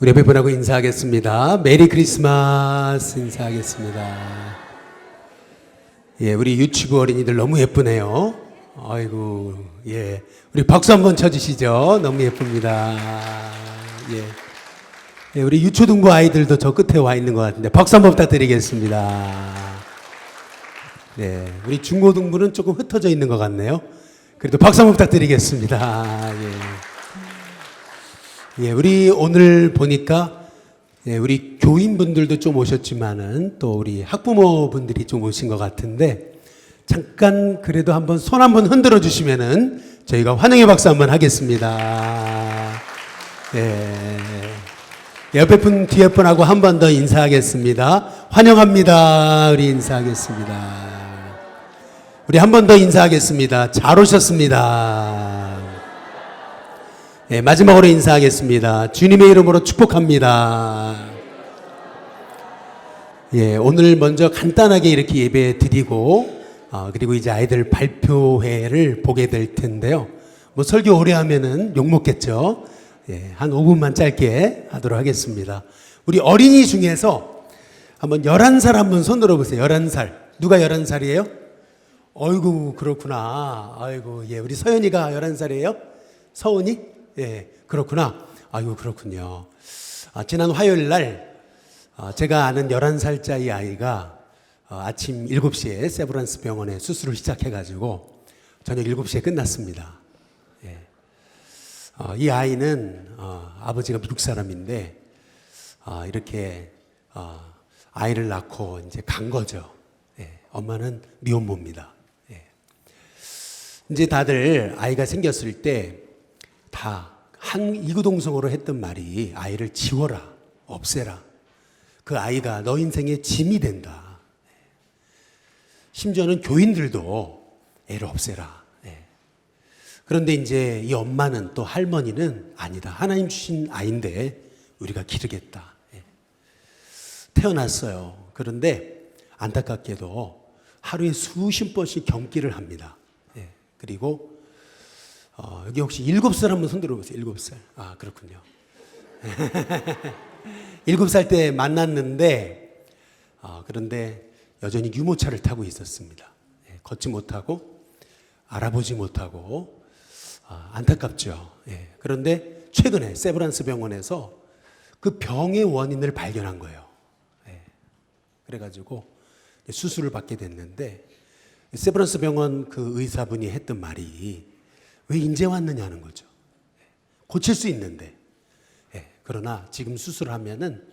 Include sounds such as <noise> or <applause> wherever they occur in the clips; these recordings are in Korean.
우리 옆에 분하고 인사하겠습니다. 메리 크리스마스 인사하겠습니다. 예, 우리 유치부 어린이들 너무 예쁘네요. 아이고, 예. 우리 박수 한번 쳐주시죠. 너무 예쁩니다. 예. 예, 우리 유초등부 아이들도 저 끝에 와 있는 것 같은데 박수 한번 부탁드리겠습니다. 네, 우리 중고등부는 조금 흩어져 있는 것 같네요. 그래도 박수 한번 부탁드리겠습니다. 예. 예, 우리 오늘 보니까 예, 우리 교인분들도 좀 오셨지만은 또 우리 학부모분들이 좀 오신 것 같은데 잠깐 그래도 한번 손 한번 흔들어 주시면은 저희가 환영의 박수 한번 하겠습니다. 예. 옆에 분 뒤에 분하고 한 번 더 인사하겠습니다. 환영합니다. 우리 인사하겠습니다. 우리 한 번 더 인사하겠습니다. 잘 오셨습니다. 네, 마지막으로 인사하겠습니다. 주님의 이름으로 축복합니다. 예, 오늘 먼저 간단하게 이렇게 예배 드리고, 어, 그리고 이제 아이들 발표회를 보게 될 텐데요. 뭐 설교 오래 하면은 욕먹겠죠? 예, 한 5분만 짧게 하도록 하겠습니다. 우리 어린이 중에서 한번 11살 한번 손 들어보세요. 11살. 누가 11살이에요? 어이구, 그렇구나. 아이고, 예, 우리 서연이가 11살이에요? 서은이? 예, 그렇구나. 아이고, 그렇군요. 아, 지난 화요일 날, 아, 제가 아는 11살짜리 아이가 어, 아침 7시에 세브란스 병원에 수술을 시작해가지고 저녁 7시에 끝났습니다. 예. 어, 이 아이는 어, 아버지가 미국 사람인데 어, 이렇게 어, 아이를 낳고 이제 간 거죠. 예. 엄마는 미혼모입니다. 예. 이제 다들 아이가 생겼을 때 다 한 이구동성으로 했던 말이 아이를 지워라, 없애라. 그 아이가 너 인생의 짐이 된다. 심지어는 교인들도 애를 없애라. 예. 그런데 이제 이 엄마는 또 할머니는 아니다. 하나님 주신 아이인데 우리가 기르겠다. 예. 태어났어요. 그런데 안타깝게도 하루에 수십 번씩 경기를 합니다. 예. 그리고 어, 여기 혹시 일곱 살 한번 손 들어보세요. 일곱 살. 아 그렇군요. <laughs> 일곱 살 때 만났는데 어, 그런데 여전히 유모차를 타고 있었습니다. 예, 걷지 못하고 알아보지 못하고 아, 안타깝죠. 예, 그런데 최근에 세브란스 병원에서 그 병의 원인을 발견한 거예요. 예, 그래가지고 수술을 받게 됐는데 세브란스 병원 그 의사분이 했던 말이 왜 인제 왔느냐는 거죠. 예, 고칠 수 있는데 예, 그러나 지금 수술하면은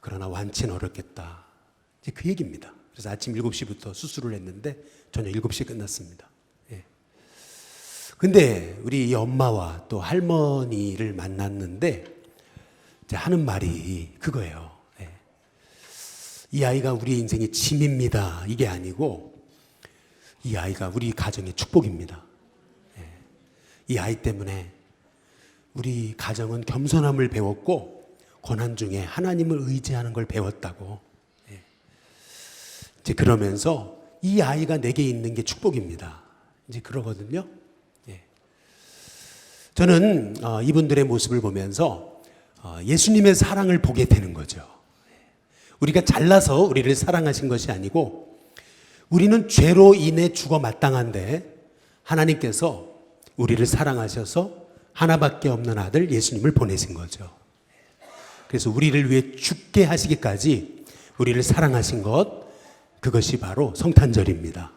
그러나 완치는 어렵겠다. 이제 그 얘기입니다. 그래서 아침 7시부터 수술을 했는데 저녁 7시에 끝났습니다. 예. 근데 우리 이 엄마와 또 할머니를 만났는데 하는 말이 그거예요. 예. 이 아이가 우리 인생의 짐입니다. 이게 아니고 이 아이가 우리 가정의 축복입니다. 예. 이 아이 때문에 우리 가정은 겸손함을 배웠고 고난 중에 하나님을 의지하는 걸 배웠다고. 예. 이제 그러면서 이 아이가 내게 있는 게 축복입니다. 이제 그러거든요. 예. 저는 어, 이분들의 모습을 보면서 어, 예수님의 사랑을 보게 되는 거죠. 우리가 잘나서 우리를 사랑하신 것이 아니고 우리는 죄로 인해 죽어 마땅한데 하나님께서 우리를 사랑하셔서 하나밖에 없는 아들 예수님을 보내신 거죠. 그래서 우리를 위해 죽게 하시기까지 우리를 사랑하신 것 그것이 바로 성탄절입니다.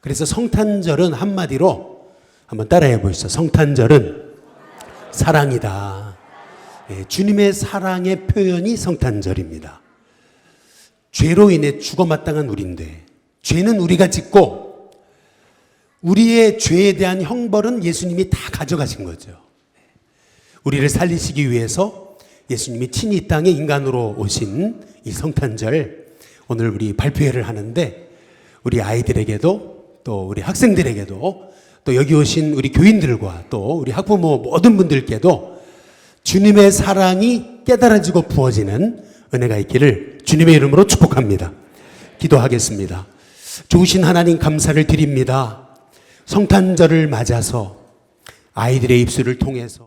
그래서 성탄절은 한마디로 한번 따라해 보시죠. 성탄절은 사랑이다. 예, 주님의 사랑의 표현이 성탄절입니다. 죄로 인해 죽어 마땅한 우리인데 죄는 우리가 짓고 우리의 죄에 대한 형벌은 예수님이 다 가져가신 거죠. 우리를 살리시기 위해서 예수님이 친히 이 땅에 인간으로 오신 이 성탄절 오늘 우리 발표회를 하는데 우리 아이들에게도 또 우리 학생들에게도 또 여기 오신 우리 교인들과 또 우리 학부모 모든 분들께도 주님의 사랑이 깨달아지고 부어지는 은혜가 있기를 주님의 이름으로 축복합니다. 기도하겠습니다. 좋으신 하나님 감사를 드립니다. 성탄절을 맞아서 아이들의 입술을 통해서